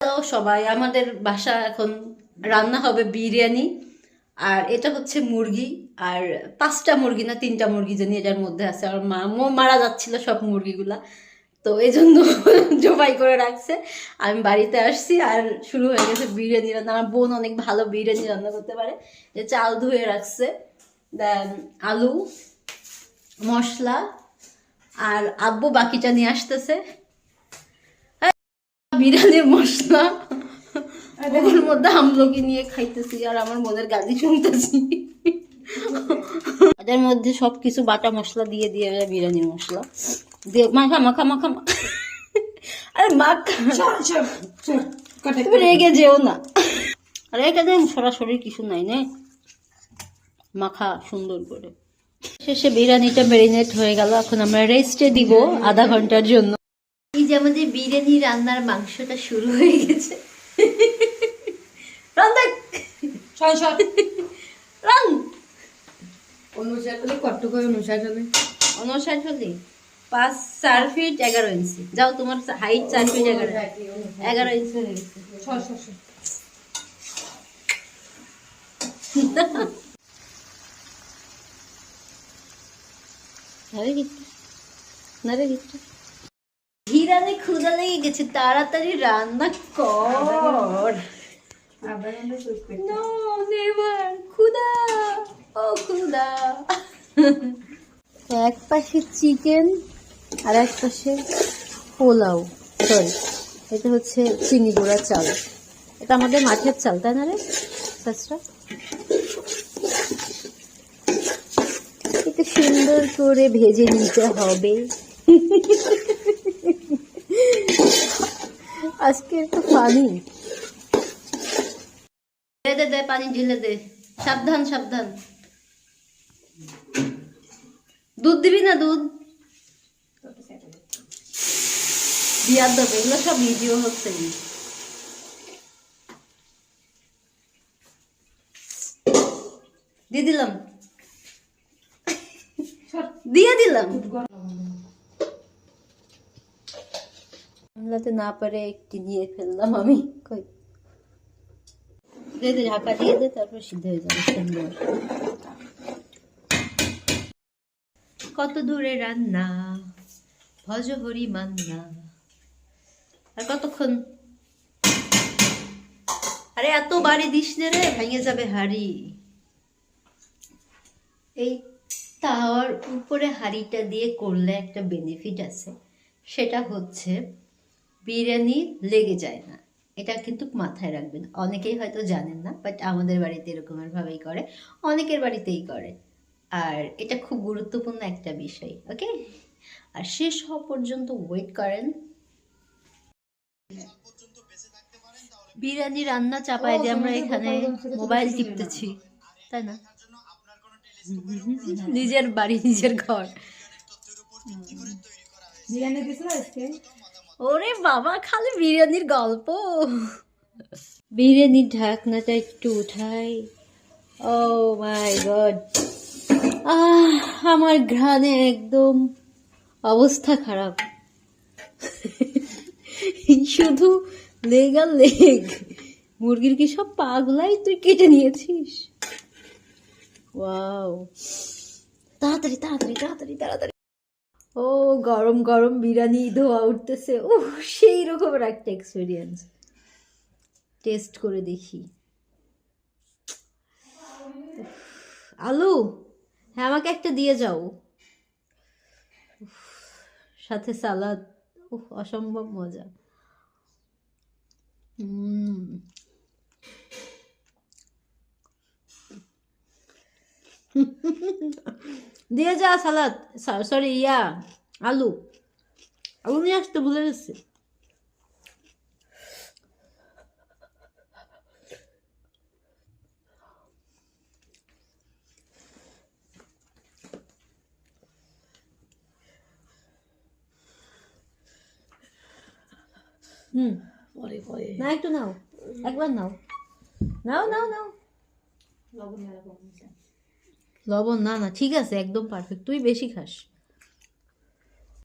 Hello সবাই। আমাদের বাসা এখন রান্না হবে বিরিয়ানি, আর এটা হচ্ছে মুরগি, আর পাঁচটা মুরগি না, তিনটা মুরগি জানি এটার মধ্যে আছে। আর মা মারা যাচ্ছিল সব মুরগিগুলা। তো এই জন্য জবাই করে রাখছে। আমি বাড়িতে আসছি আর শুরু হয়ে গেছে বিরিয়ানি রান্না। আমার বোন অনেক ভালো বিরিয়ানি রান্না করতে পারে। যে চাল ধুয়ে রাখছে। দেন আলু, মশলা, আর আব্বু বাকিটা নিয়ে আসতেছে। বিরিয়ানির মশলা। ওর মধ্যে আমলকি নিয়ে খাইতেছি আর আমার মনের গালি শুনতেছি। এটার মধ্যে সব কিছু বাটা মশলা দিয়ে দিয়ে বিরিয়ানির মশলা। দিয়ে মাখা মাখা মাখা আরে মাখা। তুমি রেগে যেও না। আরে এখানে সরাসরি কিছু নাই নে। মাখা সুন্দর করে। শেষে বিরিয়ানিটা ম্যারিনেট হয়ে গেল। এখন আমরা রেস্টে দিব আধা ঘণ্টার জন্য। যে আমাদের বিরিয়ানি রান্নার মাংসটা শুরু হয়ে গেছে। রান অনুসার কত করে অনুসার পাঁচ চার ফিট এগারো ইঞ্চি যাও তোমার হাইট চার ফিট এগারো। এগারো ইঞ্চি হয়ে গেছে। নারে নারে হিরানে ক্ষুদা লেগে গেছে, তাড়াতাড়ি রান্না কর। নো এক পাশে চিকেন আর এক পাশে পোলাও সরি এটা হচ্ছে চিনি গুঁড়া চাল। এটা আমাদের মাঠের চাল, তাই না রে, সাসরা? একটু সুন্দর করে ভেজে নিতে হবে। আজকে একটু পানি। দে দে দে পানি ঢেলে দে। সাবধান সাবধান। দুধ দিবি না দুধ? বিয়ার দেবে এগুলো সব ভিডিও হচ্ছে। দিয়ে দিলাম। দিয়ে দিলাম। সামলাতে না পারে একটি নিয়ে ফেললাম আমি কই ঢাকা দিয়ে দে তারপর সিদ্ধ হয়ে যাবে সুন্দর কত দূরে রান্না ভজ হরি মান্না আর কতক্ষণ? আরে এত বাড়ি দিস নে রে, ভেঙে যাবে হাড়ি। এই তাওয়ার উপরে হাড়িটা দিয়ে করলে একটা বেনিফিট আছে। সেটা হচ্ছে বিরিয়ানি লেগে যায় না। এটা কিন্তু মাথায় রাখবেন। অনেকেই হয়তো জানেন না বাট আমাদের বাড়িতে এরকমের ভাবেই করে। অনেকের বাড়িতেই করে। আর এটা খুব গুরুত্বপূর্ণ একটা বিষয় ওকে আর শেষ হওয়া পর্যন্ত ওয়েট করেন। বিরিয়ানি রান্না চাপায় দিয়ে আমরা এখানে মোবাইল টিপতেছি, তাই না? নিজের বাড়ি, নিজের ঘর। বিরিয়ানি ওরে বাবা, খালি বিরিয়ানির গল্প। বিরিয়ানির ঢাকনাটা একটু উঠাই। ও মাই গড আহ, আমার ঘ্রাণে একদম অবস্থা খারাপ। শুধু লেগ আর লেগ। মুরগির কি সব পাগুলাই তুই কেটে নিয়েছিস? ওয়াও তাড়াতাড়ি তাড়াতাড়ি তাড়াতাড়ি তাড়াতাড়ি। গরম গরম বিরিয়ানি ধোয়া উঠতেছে। ও সেই রকমের একটা এক্সপিরিয়েন্স টেস্ট করে দেখি। আলু? হ্যাঁ আমাকে একটা দিয়ে যাও। সাথে সালাদ। উফ অসম্ভব মজা। দিয়ে যা সালাদ। সরি ইয়া। আলু। আলু নিয়ে আসতে ভুলে গেছি। হুম। পরে পরে। না একটু নাও। একবার নাও। নাও নাও নাও। লবণ না না ঠিক আছে একদম পারফেক্ট তুই বেশি খাস।